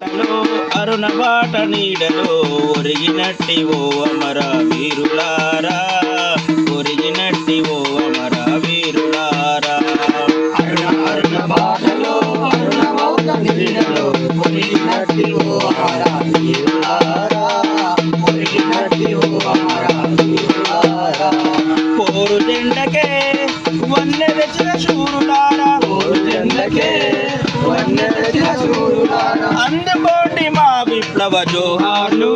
తలో అరుణ బాట నీడలో ఒరిగినట్టి ఓ అమర వీరులారా. ఒరిగినట్టి ఓ అమర వీరులారా. అరుణ అరుణ బాటలో అరుణ మౌన నీడలో విప్లవ జోహార్లు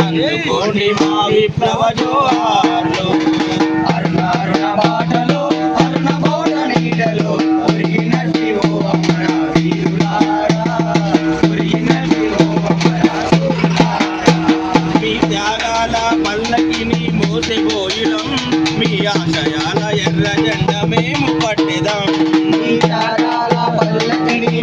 అందుకోండి మా విప్లవ జోహార్లు అరుణ అరుణ మీ పల్లకిని ఆశయాల ఎర్ర జెండ మేము తారాల పల్లకిని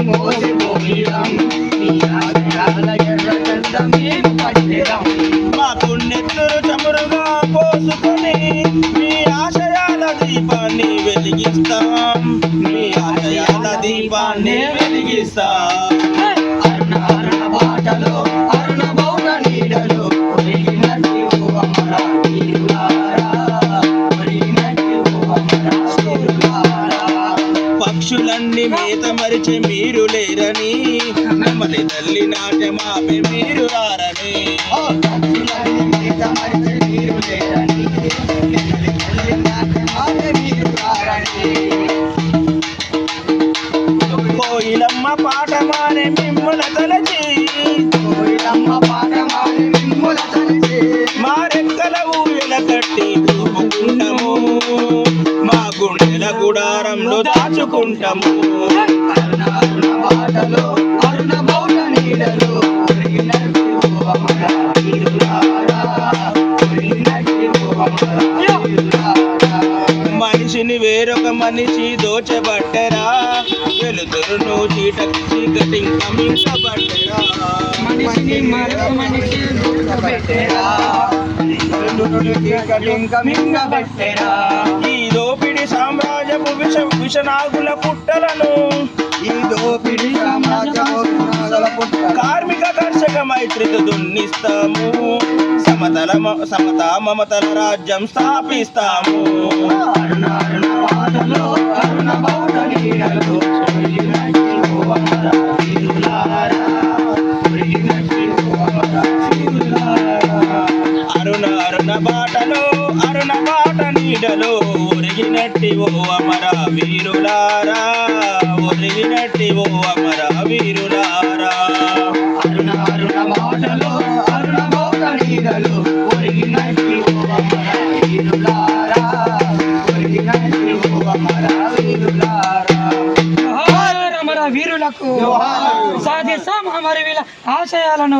మా పుణ్యత్తులు చమురుగా పోసుకొని మీ ఆశయాల దీపాన్ని వెలిగిస్తాం. మీ ఆశయాల దీపాన్ని వెలిగిస్తాం. పక్షులన్నీ మేత మరిచి మీరు లేరని. నెమ్మది తల్లి నాట్యమాపి మీరు రారని. కోయిలమ్మ పాట మానే మిమ్ముల తలచి. కోయిలమ్మ పాఠమాని మిమ్ముల తలచి. మా రెక్కల ఊయల కట్టి అరుణ అరుణ అరుణ మౌన నీడలో మనిషిని వేరొక మనిషి దోచబట్టరా. వెలుతురును చీటకి చీకటి మనిషిని మరొక మనిషి సామ్రాజ్యపు విష విషనాగుల పుట్టలను. ఈ దోపిడి సమాజము కార్మిక కర్షక మైత్రితో దున్నిస్తాము. సమతల సమతా మమతల రాజ్యం స్థాపిస్తాము. అరుణ అరుణ బాటలో నీడలో ఒరిగినట్టి ఓ అమర వీరులారా ఒరిగినట్టి ఓ అమర వీరులారా. అరుణ అరుణ బాటలో అరుణ మౌన నీడలో ఒరిగినట్టి ఓ అమర వీరులారా ఒరిగినట్టి ఓ అమర వీరులారా. జోహార్ అమర వీరులకు. సాధిస్తాం అమర వీళ్ళ ఆశయాలను